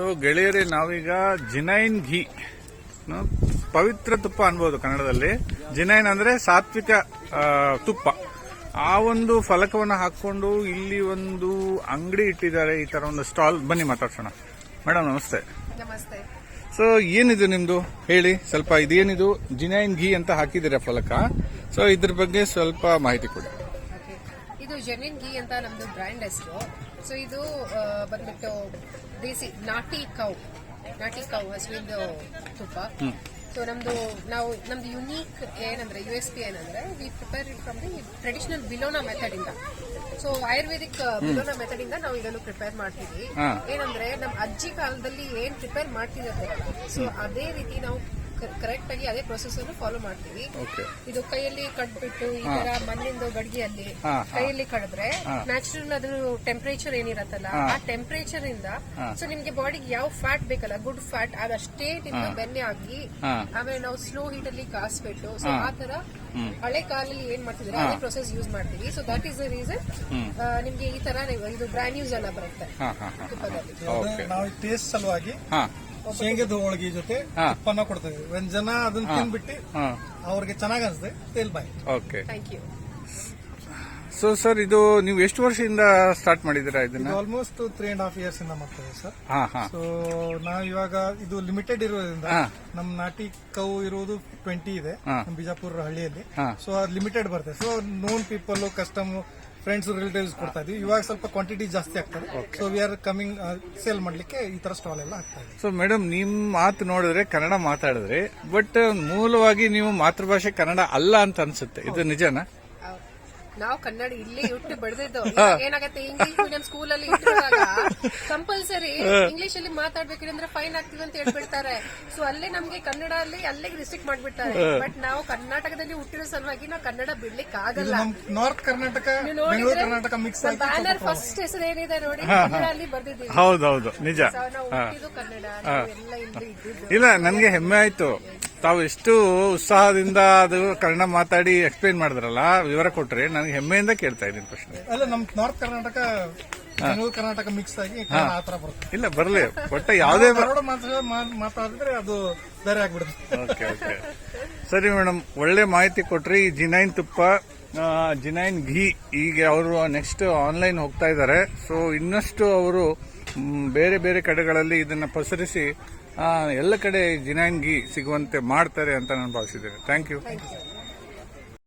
So ಗೆಳೆಯರೇ ನಾವೀಗ ಜಿನೈನ್ ಘೀ ಪವಿತ್ರ ತುಪ್ಪ ಅನ್ಬೋದು ಕನ್ನಡದಲ್ಲಿ. ಜಿನೈನ್ ಅಂದ್ರೆ ಸಾತ್ವಿಕ ತುಪ್ಪ. ಆ ಒಂದು ಫಲಕವನ್ನು ಹಾಕೊಂಡು ಇಲ್ಲಿ ಒಂದು ಅಂಗಡಿ ಇಟ್ಟಿದ್ದಾರೆ ಈ ತರ ಒಂದು ಸ್ಟಾಲ್. ಬನ್ನಿ ಮಾತಾಡ್ಸೋಣ. ಮೇಡಮ್ ನಮಸ್ತೆ. ನಮಸ್ತೆ. ಸೊ ಏನಿದು ನಿಮ್ದು? ಹೇಳಿ ಸ್ವಲ್ಪ ಇದೇನಿದು? ಜಿನೈನ್ ಘೀ ಅಂತ ಹಾಕಿದಿರ ಫಲಕ? ಸೊ ಇದ್ರ ಬಗ್ಗೆ ಸ್ವಲ್ಪ ಮಾಹಿತಿ ಕೊಡಿ. ಜೆನ್ವಿನ್ ಗೀ ಅಂತ ನಮ್ದು ಬ್ರ್ಯಾಂಡ್ ಹೆಸರು. ಸೊ ಇದು ಬಂದ್ಬಿಟ್ಟು ದೇಸಿ ನಾಟಿ ಕೌ. ನಾಟಿ ಕೌ ಹಸುವಿಂದು ತುಪ್ಪ. ಸೊ ನಮ್ದು ನಾವು ನಮ್ದು ಯುನೀಕ್ ಏನಂದ್ರೆ ಯು ಎಸ್ ಪಿ ಏನಂದ್ರೆ we prepare it from the traditional bilona method ಇಂದ. ಸೊ ಆಯುರ್ವೇದಿಕ್ ಬಿಲೋನಾ ಮೆಥಡ್ ಇಂದ ನಾವು ಇದನ್ನು ಪ್ರಿಪೇರ್ ಮಾಡ್ತೀವಿ. ಏನಂದ್ರೆ ನಮ್ಮ ಅಜ್ಜಿ ಕಾಲದಲ್ಲಿ ಏನ್ ಪ್ರಿಪೇರ್ ಮಾಡ್ತಿದ್ದಾರೆ ಸೊ ಅದೇ ರೀತಿ ನಾವು ಕರೆಕ್ಟ್ ಆಗಿ ಅದೇ ಪ್ರೊಸೆಸ್ ಅನ್ನು ಫಾಲೋ ಮಾಡ್ತೀವಿ. ಓಕೆ ಇದು ಕೈಯಲ್ಲಿ ಕಟ್ಬಿಟ್ಟು ಈ ತರ ಮಣ್ಣಿಂದು ಗಡಿಗೆಯಲ್ಲಿ ಕೈಯಲ್ಲಿ ಕಡಿದ್ರೆ ನ್ಯಾಚುರಲ್ ಅದ್ರ ಟೆಂಪರೇಚರ್ ಏನಿರತ್ತಲ್ಲ ಆ ಟೆಂಪರೇಚರ್ ಇಂದ ಸೊ ನಿಮ್ಗೆ ಬಾಡಿಗೆ ಯಾವ ಫ್ಯಾಟ್ ಬೇಕಲ್ಲ ಗುಡ್ ಫ್ಯಾಟ್ ಅದಷ್ಟೇ ನಿಮ್ಗೆ ಬೆನ್ನೆ ಆಗಿ. ಆಮೇಲೆ ನಾವು ಸ್ಲೋ ಹೀಟ್ ಅಲ್ಲಿ ಕಾಸ್ಬಿಟ್ಟು ಸೊ ಆ ತರ ಹಳೆ ಕಾಲಲ್ಲಿ ಏನ್ ಮಾಡ್ತಿದ್ರೆ ಅದೇ ಪ್ರೊಸೆಸ್ ಯೂಸ್ ಮಾಡ್ತೀವಿ. So that is the reason ನಿಮ್ಗೆ ಈ ತರ ಇದು ಇದು ಯೂಸ್ ಎಲ್ಲ ಬರುತ್ತೆ ಹಾ ಹಾ ಹಾ ತುಪ್ಪದಲ್ಲಿ. ಓಕೆ ನಾವು ಟೇಸ್ಟ್ ಸಲುವಾಗಿ ಹಾ. ಶೇಂಗದ ಹೋಳಿಗೆ ಜೊತೆ ಹಾ. ಕೊಡ್ತಾ ಒಂದ್ ಜನ ಅದನ್ನ ತಿನ್ಬಿಟ್ಟು ಹಾ. ಅವ್ರಿಗೆ ಚೆನ್ನಾಗ್ ಅನ್ಸುತ್ತೆ ತೇಲ್ ಬಾಯ್. Okay. Thank you so sir ಇದು ನೀವು ಎಷ್ಟು ವರ್ಷದಿಂದ ಸ್ಟಾರ್ಟ್ ಮಾಡಿದೀರ ಇದನ್ನ? Almost three and half years ಇಂದ ಮಾಡ್ತೇವೆ ಸರ್ ಹಾ ಹಾ. ಸೊ ನಾವ್ ಇವಾಗ ಇದು ಲಿಮಿಟೆಡ್ ಇರೋದ್ರಿಂದ ಹಾ. ನಮ್ ನಾಟಿ ಕೌ ಇರೋದು ಟ್ವೆಂಟಿ ಇದೆ ಹಾ. ನಮ್ ಬಿಜಾಪುರ ಹಳ್ಳಿಯಲ್ಲಿ. ಹಾ. ಸೊ ಅದು ಲಿಮಿಟೆಡ್ ಬರ್ತದೆ. So known people custom friends relatives ಕೊಡ್ತಾ ಇದೀವಿ. ಇವಾಗ ಸ್ವಲ್ಪ ಕ್ವಾಂಟಿಟಿ ಜಾಸ್ತಿ ಆಗ್ತದೆ. So we are coming sale ಮಾಡ್ಲಿಕ್ಕೆ ಈ ತರ ಸ್ಟಾಲ್ ಎಲ್ಲ ಆಗ್ತಾ ಇದೆ. ಸೊ ಮೇಡಮ್ ನಿಮ್ ಮಾತು ನೋಡಿದ್ರೆ ಕನ್ನಡ ಮಾತಾಡಿದ್ರಿ ಬಟ್ ಮೂಲವಾಗಿ ನೀವು ಮಾತೃಭಾಷೆ ಕನ್ನಡ ಅಲ್ಲ ಅಂತ ಅನ್ಸುತ್ತೆ. ಇದು ನಿಜನಾ? ನಾವು ಕನ್ನಡ ಇಲ್ಲಿ ಹುಟ್ಟು ಬೆಳೆದಿದ್ದು ಏನಾಗತ್ತೆ? ಇಂಗ್ಲಿಷ್ ಮೀಡಿಯಂ ಸ್ಕೂಲ್ ಅಲ್ಲಿ ಕಂಪಲ್ಸರಿ ಇಂಗ್ಲಿಷ್ ಅಲ್ಲಿ ಮಾತಾಡ್ಬೇಕು ಅಂದ್ರೆ ಫೈನ್ ಆಗ್ತೀವಿ ಅಂತ ಹೇಳ್ಬಿಡ್ತಾರೆ. ಸೊ ಅಲ್ಲೇ ನಮ್ಗೆ ಕನ್ನಡ ಅಲ್ಲಿ ಅಲ್ಲೇ ರಿಸ್ಟ್ರಿಕ್ಟ್ ಮಾಡ್ಬಿಡ್ತಾರೆ. ಬಟ್ ನಾವು ಕರ್ನಾಟಕದಲ್ಲಿ ಹುಟ್ಟಿರೋ ಸಲುವಾಗಿ ನಾವು ಕನ್ನಡ ಬಿಡ್ಲಿಕ್ಕೆ ಆಗಲ್ಲ. North Karnataka Karnataka mix banner first ಹೆಸರು ಏನಿದೆ ನೋಡಿ ಕನ್ನಡ ಅಲ್ಲಿ ಬರ್ದಿದ್ದೀವಿ. ಹೌದೌದು ನಿಜ. ನಾವು ಹುಟ್ಟಿದ್ದು ಕನ್ನಡ ಇಲ್ಲಿ ನನ್ಗೆ ಹೆಮ್ಮೆ ಆಯ್ತು. ತಾವು ಎಷ್ಟು ಉತ್ಸಾಹದಿಂದ ಅದು ಕನ್ನಡ ಮಾತಾಡಿ ಎಕ್ಸ್ಪ್ಲೈನ್ ಮಾಡಿದ್ರಲ್ಲ ವಿವರ ಕೊಟ್ರಿ ನನಗೆ ಹೆಮ್ಮೆಯಿಂದ ಕೇಳ್ತಾ ಇದ್ದೀನಿ ಪ್ರಶ್ನೆ. ಅಲ್ಲ ನಮ್ ನಾರ್ತ್ ಕರ್ನಾಟಕ ಬೆಂಗಳೂರು ಕರ್ನಾಟಕ ಮಿಕ್ಸ್ ಆಗಿ ಕನ್ನಡ ಆ ತರ ಬರುತ್ತೆ. ಇಲ್ಲ ಬರಲಿ. ಒಟ್ಟ ಯಾವುದೇ ಕನ್ನಡ ಮಾತಾಡಿದ್ರೆ ಅದು ಬೇರೆ ಆಗ್ಬಿಡುತ್ತೆ. Okay okay. ಸರಿ ಮೇಡಮ್ ಒಳ್ಳೆ ಮಾಹಿತಿ ಕೊಟ್ರಿ. ಈ ಜಿನೈನ್ ತುಪ್ಪ ಜಿನೈನ್ ಘೀ ಈಗ ಅವರು ನೆಕ್ಸ್ಟ್ ಆನ್ಲೈನ್ ಹೋಗ್ತಾ ಇದ್ದಾರೆ ಸೊ ಇನ್ನಷ್ಟು ಅವರು ಬೇರೆ ಬೇರೆ ಕಡೆಗಳಲ್ಲಿ ಇದನ್ನ ಪಸರಿಸಿ ಎಲ್ಲ ಕಡೆ ಜಿನೈನ್ ಘೀ ಸಿಗುವಂತೆ ಮಾಡ್ತಾರೆ ಅಂತ ನಾನು ಭಾವಿಸಿದ್ದೇನೆ. Thank you